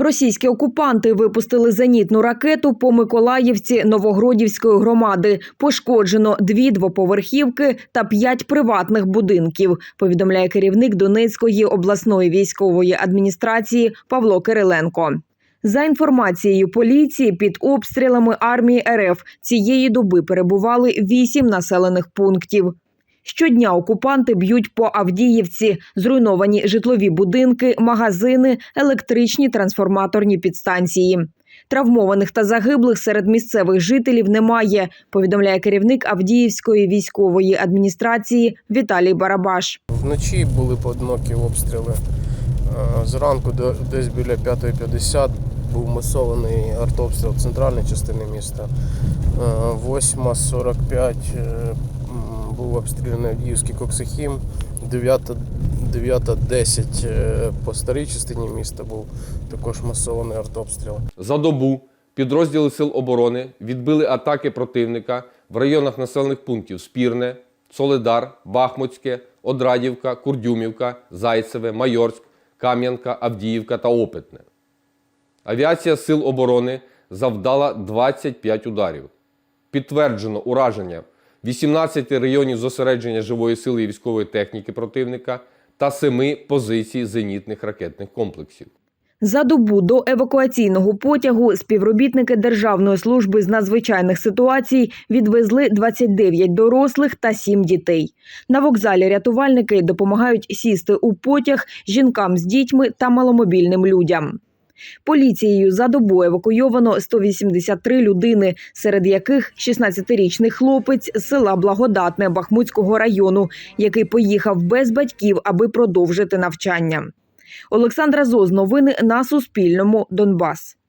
Російські окупанти випустили зенітну ракету по Миколаївці Новогродівської громади. Пошкоджено дві двоповерхівки та п'ять приватних будинків. Повідомляє керівник Донецької обласної військової адміністрації Павло Кириленко. За інформацією поліції, під обстрілами армії РФ цієї доби перебували вісім населених пунктів. Щодня окупанти б'ють по Авдіївці, зруйновані житлові будинки, магазини, електричні трансформаторні підстанції. Травмованих та загиблих серед місцевих жителів немає, повідомляє керівник Авдіївської військової адміністрації Віталій Барабаш. Вночі були поодинокі обстріли. Е, Зранку десь біля 5.50 був масований артобстріл в центральній частині міста. Е, 8.45 е, був обстріляний Авдіївський Коксихім. 9 9.10 е, по старій частині міста був також масований артобстріл. За добу підрозділи Сил оборони відбили атаки противника в районах населених пунктів Спірне, Солидар, Бахмутське, Одрадівка, Курдюмівка, Зайцеве, Майорськ, Кам'янка, Авдіївка та Опитне. Авіація Сил оборони завдала 25 ударів. Підтверджено ураження 18 районів зосередження живої сили і військової техніки противника та 7 позицій зенітних ракетних комплексів. За добу до евакуаційного потягу співробітники Державної служби з надзвичайних ситуацій відвезли 29 дорослих та 7 дітей. На вокзалі рятувальники допомагають сісти у потяг жінкам з дітьми та маломобільним людям. Поліцією за добу евакуйовано 183 людини, серед яких 16-річний хлопець з села Благодатне Бахмутського району, який поїхав без батьків, аби продовжити навчання. Олександра Зоз. Новини на Суспільному. Донбас.